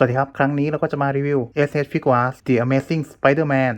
สวัสดีครับ ครั้งนี้เราก็จะมารีวิว SH Figuarts The Amazing Spider-Man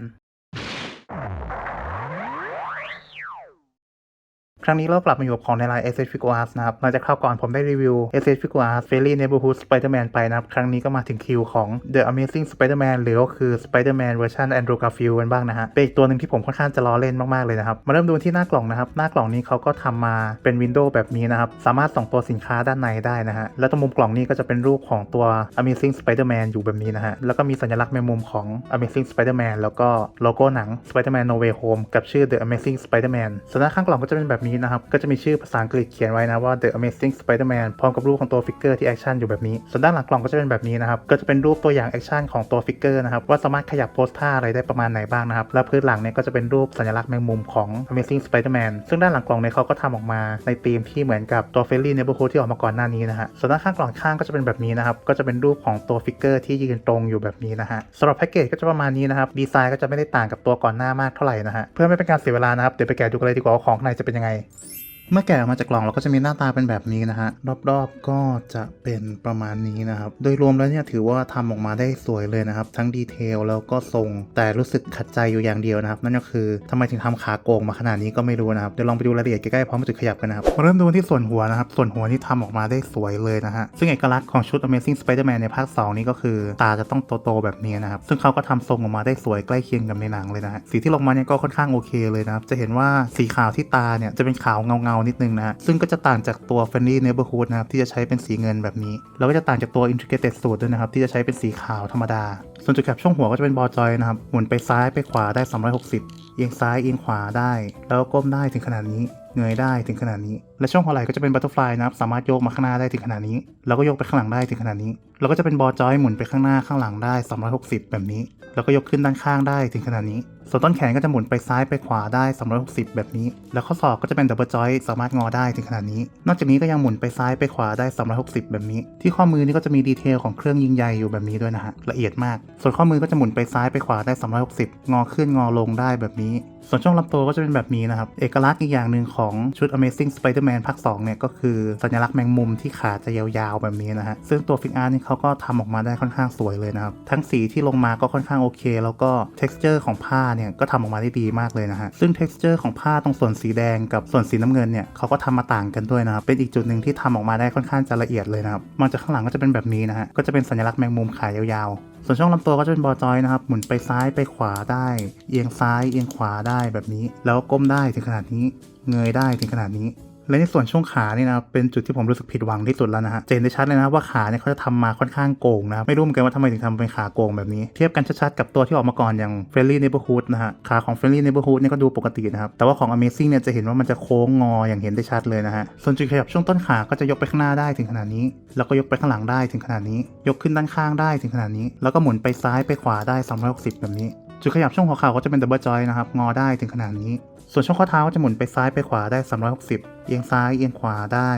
ครั้งนี้เรากลับมาอยู่กับของในไลน์ SH Figuarts นะครับหลังจากคราวก่อนผมได้รีวิว SH Figuarts Fairy Neighborhood Spider-Man ไปนะครับ ครั้งนี้ก็มาถึงคิวของ The Amazing Spider-Man หรือก็คือ Spider-Man เวอร์ชัน Andrew Garfield กันบ้างนะฮะ เป็นอีกตัวหนึ่งที่ผมค่อนข้างจะล้อเล่นมาก ๆ เลยนะครับ มาเริ่มดูที่หน้ากล่องนะครับ หน้ากล่องนี้เขาก็ทำมาเป็นวินโดว์แบบนี้นะครับ สามารถส่องตัวสินค้าด้านในได้นะฮะ แล้วตรงมุมกล่องนี้ก็จะเป็นรูปของตัว Amazing Spider-Man อยู่แบบนี้นะฮะ แล้วก็มีสัญลักษณ์แมงมุมของ Amazing Spider-Man แล้วก็โลโก้หนัง Spider-Man No Way Home กับชื่อ The Amazing Spider-Man ส่วนด้าข้างกล่องก็จะเป็นแบบนี้นะครับก็จะมีชื่อภาษาอังกฤษเขียนไว้นะว่า The Amazing Spider-Man พร้อมกับรูปของตัวฟิกเกอร์ที่แอคชั่นอยู่แบบนี้ ส่วนด้านหลังกล่องก็จะเป็นแบบนี้นะครับก็จะเป็นรูปตัวอย่างแอคชั่นของตัวฟิกเกอร์นะครับว่าสามารถขยับโพสท่าอะไรได้ประมาณไหนบ้างนะครับและพื้นหลังเนี่ยก็จะเป็นรูปสัญลักษณ์แมงมุมของ Amazing Spider-Man ซึ่งด้านหลังกล่องเนี่ยเขาก็ทำออกมาในธีมที่เหมือนกับตัว Fairy Neighborhood ที่ออกมาก่อนหน้านี้นะฮะส่วนด้านข้างกล่องข้างก็จะเป็นแบบนี้นะครับก็จะเป็นรูปของตัวฟิกเกอร์ที่ยืนตรงอยู่แบบนี้นะฮะสำหรับแพ็กเกจก็จะประมาณนี้นะครับดีไซน์ก็จะไม่ได้ต่างกับตัวก่อนหน้ามากเท่าไหร่นะฮะเพื่อไม่เป็นการเสียเวลานะครับเดี๋ยวไปแกะดูกันเลยดีกว่าว่าของข้างในจะเป็นยังไง Bye. เมื่อแกะออกมาจากกล่องเราก็จะมีหน้าตาเป็นแบบนี้นะฮะ รอบๆก็จะเป็นประมาณนี้นะครับ โดยรวมแล้วเนี่ยถือว่าทำออกมาได้สวยเลยนะครับ ทั้งดีเทลแล้วก็ทรงแต่รู้สึกขัดใจอยู่อย่างเดียวนะครับ นั่นก็คือทำไมถึงทำขาโกงมาขนาดนี้ก็ไม่รู้นะครับ เดี๋ยวลองไปดูรายละเอียดใกล้ๆพร้อมจุดขยับกันนะครับมาเริ่มดูที่ส่วนหัวนะครับ ส่วนหัวที่ทำออกมาได้สวยเลยนะฮะซึ่งเอกลักษณ์ของชุด Amazing Spider-Man ในภาค 2 นี้ก็คือ ตาจะต้องโตๆแบบนี้นะครับซึ่งเขาก็ทำทรงออกมาได้สวยใกล้เคียงกับในหนังเลยนะฮะสีที่ลงมาเนี่ยก็ค่อนข้างโอเคเลยนะครับจะเห็นว่าสีขาวที่ตาเนี่ยจะเป็นขาวเงานิดนึงนะฮะ ซึ่งก็จะต่างจากตัว Friendly Neighborhood นะครับ ที่จะใช้เป็นสีเงินแบบนี้ แล้วก็จะต่างจากตัว Integrated Suit ด้วยนะครับ ที่จะใช้เป็นสีขาวธรรมดา ส่วนจุดแคปช่วงหัวก็จะเป็นบอลจอยนะครับ หมุนไปซ้ายไปขวาได้ 360เอียงซ้ายเอียงขวาได้ แล้วก้มได้ถึงขนาดนี้เงยได้ถึงขนาดนี้ และช่วงหัวไหล่ก็จะเป็นบัตเตอร์ฟลายนะครับสามารถโยกมาข้างหน้าได้ถึงขนาดนี้ แล้วก็โยกไปข้างหลังได้ถึงขนาดนี้ แล้วก็จะเป็นบอจอยหมุนไปข้างหน้าข้างหลังได้ 360 แบบนี้ แล้วก็ยกขึ้นด้านข้างได้ถึงขนาดนี้ ส่วนต้นแขนก็จะหมุนไปซ้ายไปขวาได้ 360 แบบนี้ แล้วข้อศอกก็จะเป็นดับเบิลจอยสามารถงอได้ถึงขนาดนี้ นอกจากนี้ก็ยังหมุนไปซ้ายไปขวาได้ 360 แบบนี้ ที่ข้อมือนี่ก็จะมีดีเทลของเครื่องยิงใยอยู่แบบนี้ด้วยนะฮะละเอียดมาก ส่วนข้อมือก็จะหมุนไปซ้ายไปขวาได้ 360 งอขึ้นงอลงได้แบบนี้ ส่วนช่วงลำตัวก็จะเป็นแบบนี้นะครับ เอกลักษณ์อีกอย่างหนึ่งของชุด Amazing Spider-Man ภาค2เนี่ยก็คือสัญลักษณ์แมงมุมที่ขาจะยาวๆแบบนี้นะฮะ ซึ่งตัวฟิกอาร์นี่เขาก็ทำออกมาได้ค่อนข้างสวยเลยนะครับ ทั้งสีที่ลงมาก็ค่อนข้างโอเค แล้วก็ texture ของผ้าเนี่ยก็ทำออกมาได้ดีมากเลยนะฮะ ซึ่ง texture ของผ้าตรงส่วนสีแดงกับส่วนสีน้ำเงินเนี่ยเขาก็ทำมาต่างกันด้วยนะครับ เป็นอีกจุดหนึ่งที่ทำออกมาได้ค่อนข้างจะละเอียดเลยนะครับมองจากข้างหลังก็จะเป็นแบบนี้นะฮะ ก็จะเป็นสัญลักษณ์แมงมุมขายาวๆ ส่วนช่องลำตัวก็จะเป็นบอจอยนะครับ หมุนไปซ้ายไปขวาได้ เอียงซ้ายเอียงขวาได้แบบนี้ แล้วก้มได้ถึงขนาดนี้ เงยได้ถึงขนาดนี้ และในส่วนช่วงขาเนี่ยนะเป็นจุดที่ผมรู้สึกผิดหวังที่สุดแล้วนะฮะเห็นได้ชัดเลยนะว่าขาเนี่ยเขาจะทำมาค่อนข้างโกงนะไม่รู้เหมือนกันว่าทำไมถึงทำเป็นขาโกงแบบนี้ เทียบกันชัดๆกับตัวที่ออกมาก่อนอย่าง Friendly Neighborhood นะฮะขาของ Friendly Neighborhood เนี่ยก็ดูปกตินะครับแต่ว่าของ Amazing เนี่ยจะเห็นว่ามันจะโค้งงออย่างเห็นได้ชัดเลยนะฮะส่วนจุดขยับช่วงต้นขาก็จะยกไปข้างหน้าได้ถึงขนาดนี้ แล้วก็ยกไปข้างหลังได้ถึงขนาดนี้ ยกขึ้นด้านข้างได้ถึงขนาดนี้ แล้วก็หมุนไปซ้ายไปขวาได้360แบบนี้จุดขยับช่วงหัวเข่าก็จะเป็นดับเบิลจอยนะครับ งอได้ถึงขนาดนี้ ส่วนช่องข้อเท้าก็จะหมุนไปซ้ายไปขวาได้ 360 เอียงซ้ายเอียงขวาได้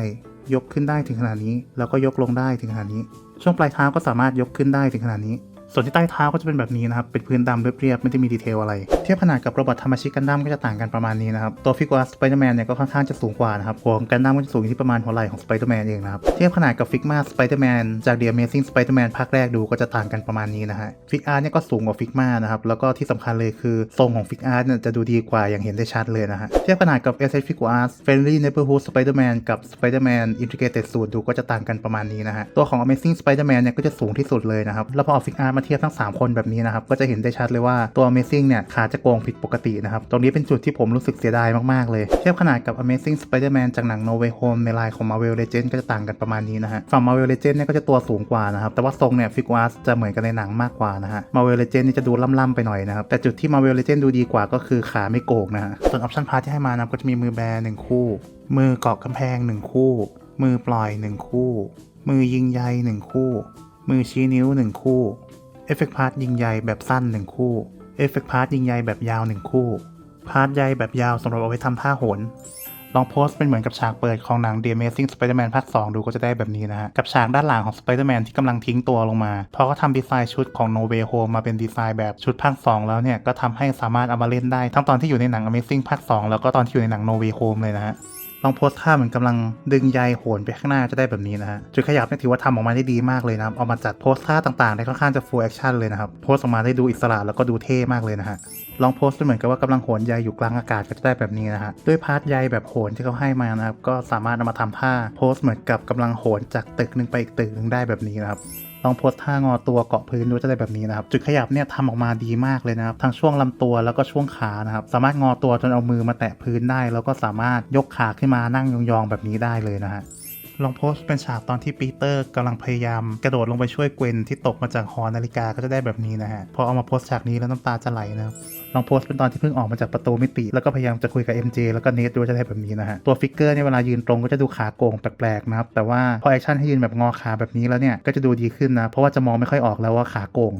ยกขึ้นได้ถึงขนาดนี้ แล้วก็ยกลงได้ถึงขนาดนี้ ช่วงปลายเท้าก็สามารถยกขึ้นได้ถึงขนาดนี้ ส่วนที่ใต้เท้าก็จะเป็นแบบนี้นะครับ เป็นพื้นดำเรียบๆ ไม่ได้มีดีเทลอะไร เทียบขนาดกับโรบอทธรรมชิกันดั้มก็จะต่างกันประมาณนี้นะครับ ตัวฟิก u าสไปเดอร์แมนเนี่ยก็ค่อนข้างจะสูงกว่านะครับหัวของกันดั้มก็จะสูงอยู่ที่ประมาณหัวไหล่ของสไปเดอร์แมนเองนะครับ เทียบขนาดกับฟิกมาสไปเดอร์แมนจาก The Amazing Spider-Man ภาคแรกดูก็จะต่างกันประมาณนี้นะฮะ ฟิกอาร์เนี่ยก็สูงกว่าฟิกมานะครับ แล้วก็ที่สำคัญเลยคือทรงของฟิกอาร์เนี่ยจะดูดีกว่าอย่างเห็นได้ชัดเลยนะฮะ เทียบขนาดกับ SS Figure Arts Friendly Neighborhood Spider-Man กับ Spider-Man Integrated Suit ดูก็จะต่างกันประมาณนี้นะฮะ ตัวของ Amazing Spider-Man เนี่ยก็จะสูงที่สุดเลยนะครับ แล้วพอเอาฟิกอาร์มาเทียบทั้ง 3 คนแบบนี้นะครับ ก็จะเห็นได้ชัดเลยว่าตัว Amazing เนี่ยขาจะโกงผิดปกตินะครับ ตรงนี้เป็นจุดที่ผมรู้สึกเสียดายมาก ๆ เลย เทียบขนาดกับ Amazing Spider-Man จากหนัง No Way Home ในลายของ Marvel Legends ก็จะต่างกันประมาณนี้นะฮะ ฝั่ง Marvel Legends เนี่ยก็จะตัวสูงกว่านะครับ แต่ว่าทรงเนี่ย Figure Arts จะเหมือนกันในหนังมากกว่านะฮะ Marvel Legends นี่จะดูล่ำๆไปหน่อยนะครับ แต่จุดที่ Marvel Legends ดูดีกว่าก็คือขาไม่โกงนะฮะ ส่วน Option Part ที่ให้มานะครับก็จะมีมือแบร์หนึ่งคู่ มือเกาะกำแพงหนึ่งคู่ มือปล่อยหนึ่งคู่ มือยิงใยหนึ่งคู่ มือชี้นิ้วหนึ่งคู่ เอฟเฟกต์พาร์ทยิงใยแบบสั้นหนึ่งคู่เอฟเฟกต์พาร์ทยิงใยแบบยาวหนึ่งคู่ พาร์ทใยแบบยาวสำหรับเอาไว้ทำท่าโหน ลองโพสต์เป็นเหมือนกับฉากเปิดของหนัง The Amazing Spider-Man ภาค 2 ดูก็จะได้แบบนี้นะฮะ กับฉากด้านหลังของ Spider-Man ที่กำลังทิ้งตัวลงมา พอเขาทำดีไซน์ชุดของ No Way Home มาเป็นดีไซน์แบบชุดภาค 2 แล้วเนี่ย ก็ทำให้สามารถเอามาเล่นได้ ทั้งตอนที่อยู่ในหนัง Amazing ภาค 2 แล้วก็ตอนที่อยู่ในหนัง No Way Home เลยนะฮะ ลองโพสท่าเหมือนกำลังดึงใยโหนไปข้างหน้าจะได้แบบนี้นะฮะจุดขยับเนี่ยถือว่าทำออกมาได้ดีมากเลยนะครับเอามาจัดโพสท่าต่างๆได้ค่อนข้างจะ full action เลยนะครับโพสออกมาได้ดูอิสระแล้วก็ดูเท่มากเลยนะฮะลองโพสเหมือนกับว่ากำลังโหนใยอยู่กลางอากาศก็จะได้แบบนี้นะฮะด้วยพาร์ทใยแบบโหนที่เขาให้มานะครับก็สามารถนำมาทำท่าโพสเหมือนกับกำลังโหนจากตึกหนึ่งไปอีกตึกหนึ่งได้แบบนี้นะครับ ลองโพสท่างอตัวเกาะพื้นดูจะได้แบบนี้นะครับ จุดขยับเนี่ยทำออกมาดีมากเลยนะครับทั้งช่วงลำตัวแล้วก็ช่วงขานะครับสามารถงอตัวจนเอามือมาแตะพื้นได้ แล้วก็สามารถยกขาขึ้นมานั่งยองๆแบบนี้ได้เลยนะฮะ ลองโพสต์เป็นฉากตอนที่ปีเตอร์กำลังพยายามกระโดดลงไปช่วยเกวนที่ตกมาจากหอนาฬิกาก็จะได้แบบนี้นะฮะ พอเอามาโพสต์ฉากนี้แล้วน้ำตาจะไหลนะครับลองโพสต์เป็นตอนที่เพิ่งออกมาจากประตูมิติ แล้วก็พยายามจะคุยกับ MJ แล้วก็เนทด้วยจะได้แบบนี้นะฮะ ตัวฟิกเกอร์เนี่ยเวลายืนตรงก็จะดูขาโก่งแปลกๆนะครับ แต่ว่าพอแอคชั่นให้ยืนแบบงอขาแบบนี้แล้วเนี่ยก็จะดูดีขึ้นนะ เพราะว่าจะมองไม่ค่อยออกแล้วว่าขาโก่ง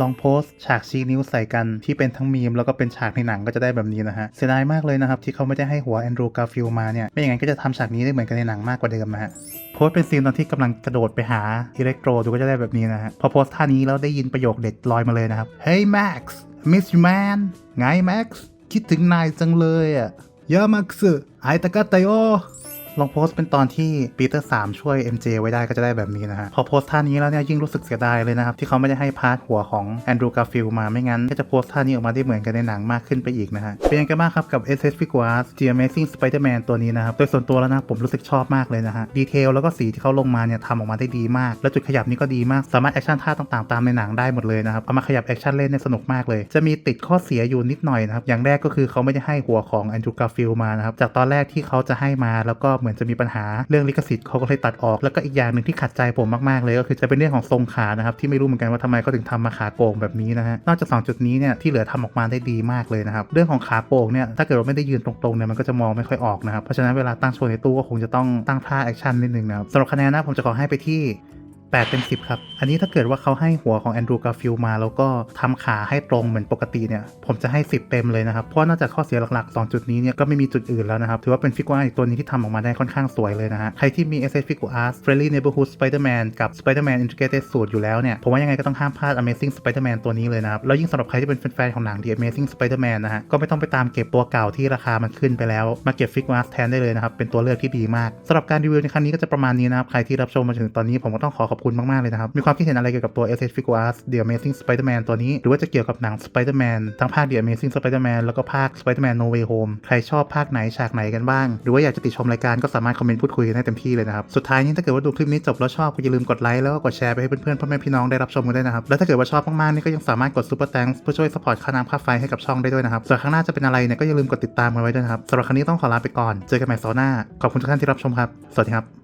ลองโพสต์ฉากชี้นิ้วใส่กันที่เป็นทั้งมีมแล้วก็เป็นฉากในหนังก็จะได้แบบนี้นะฮะ เสียดายมากเลยนะครับ ที่เขาไม่ได้ให้หัวแอนดรูกาฟิลมาเนี่ย ไม่อย่างนั้นก็จะทำฉากนี้ได้เหมือนกันในหนังมากกว่าเดิมนะฮะโพสเป็นซีนตอนที่กำลังกระโดดไปหาอิเล็กโทรดูก็จะได้แบบนี้นะฮะ พอโพสท่านี้แล้วได้ยินประโยคเด็ดลอยมาเลยนะครับ Hey Max Miss you man ไง Max คิดถึงนายจังเลยอะยามักสึไอตะกะไตโอ ลองโพสต์เป็นตอนที่ปีเตอร์3ช่วย MJ ไว้ได้ก็จะได้แบบนี้นะฮะ พอโพสต์ท่านี้แล้วเนี่ยยิ่งรู้สึกเสียดายเลยนะครับ ที่เขาไม่ได้ให้พาร์ทหัวของแอนดรูกาฟิลมาไม่งั้น ก็จะโพสต์ท่านี้ออกมาได้เหมือนกันในหนังมากขึ้นไปอีกนะฮะ เป็นยังไงบ้างครับกับ SS f i g u a r s The Amazing Spider-Man ตัวนี้นะครับ โดยส่วนตัวแล้วนะผมรู้สึกชอบมากเลยนะฮะ ดีเทลแล้วก็สีที่เขาลงมาเนี่ยทำออกมาได้ดีมาก แล้วจุดขยับนี่ก็ดีมาก สามารถแอคชั่นท่าต่างๆตามในหนังได้หมดเลยนะครับ เอามาขยับแอคชั่นเล่นเนี่ยสนุกมากเลย จะมีติดข้อเสียอยู่นิดหน่อยนะครับ อย่างแรกก็คือเขาไม่ได้ให้หัวของแอนดรูกาฟิลมานะครับ จากตอนแรกที่เขาจะให้มาแล้วก็เหมือนจะมีปัญหาเรื่องลิขสิทธิ์เขาก็เลยตัดออก แล้วก็อีกอย่างหนึ่งที่ขัดใจผมมากๆเลยก็คือจะเป็นเรื่องของทรงขานะครับที่ไม่รู้เหมือนกันว่าทำไมเขาถึงทำมาขาโก่งแบบนี้นะฮะนอกจากสองจุดนี้เนี่ยที่เหลือทำออกมาได้ดีมากเลยนะครับเรื่องของขาโป่งเนี่ยถ้าเกิดเราไม่ได้ยืนตรงๆเนี่ยมันก็จะมองไม่ค่อยออกนะครับเพราะฉะนั้นเวลาตั้งโชว์ในตู้ก็คงจะต้องตั้งท่าแอคชั่นนิดนึงนะครับสำหรับคะแนนนะผมจะขอให้ไปที่ 8 เต็ม 10 ครับ อันนี้ถ้าเกิดว่าเขาให้หัวของแอนดรูการ์ฟิลมา แล้วก็ทำขาให้ตรงเหมือนปกติเนี่ย ผมจะให้ 10 เต็มเลยนะครับ เพราะว่านอกจากข้อเสียหลักๆ 2 จุดนี้เนี่ยก็ไม่มีจุดอื่นแล้วนะครับ ถือว่าเป็นฟิกว่าอีกตัวนี้ที่ทำออกมาได้ค่อนข้างสวยเลยนะฮะ ใครที่มี SS Figure Arts Friendly Neighborhood Spider-Man กับ Spider-Man Integrated Suit อยู่แล้วเนี่ยผมว่ายังไงก็ต้องห้ามพลาด Amazing Spider-Man ตัวนี้เลยนะครับแล้วยิ่งสำหรับใครที่เป็นแฟนๆของหนัง The Amazing Spider-Man นะฮะก็ไม่ต้องไปตามเก็บตัวเก่าที่ราคามันขึ้นไปแล้วมาเก็บ Figure Arts แทนได้เลยนะครับเป็นตัวเลือกที่ดีมากสำหรับการรีวิวในครั้งนี้ก็จะประมาณนี้นะครับใครที่รับชมมาถึงตอนนี้ผมก็ต้องขอขอบคุณมาก ๆ เลยนะครับ มีความคิดเห็นอะไรเกี่ยวกับตัว SS Figure Arts The Amazing Spider-Man ตัวนี้ หรือว่าจะเกี่ยวกับหนัง Spider-Man ทั้งภาค The Amazing Spider-Man แล้วก็ภาค Spider-Man No Way Home ใครชอบภาคไหนฉากไหนกันบ้าง หรือว่าอยากจะติดชมรายการก็สามารถคอมเมนต์พูดคุยกันได้เต็มที่เลยนะครับสุดท้ายนี้ถ้าเกิดว่าดูคลิปนี้จบแล้วชอบก็อย่าลืมกดไลค์แล้วก็กดแชร์ไปให้เพื่อนๆพ่อแม่พี่น้องได้รับชมกันด้วยนะครับแล้วถ้าเกิดว่าชอบมากๆนี่ก็ยังสามารถกด Super Thanks เพื่อช่วยสปอร์ตค่าน้ำค่าไฟให้กับช่องได้ด้วยนะครับส่วนข้างหน้าจะเป็นอะไรเนี่ยก็อย่าลืมกดติดตามกันไว้ด้วยนะครับสำหรับครั้งนี้ต้องขอลาไปก่อนเจอกันใหม่เสาร์หน้าขอบคุณทุกท่านที่รับชมครับสวัสดีครับ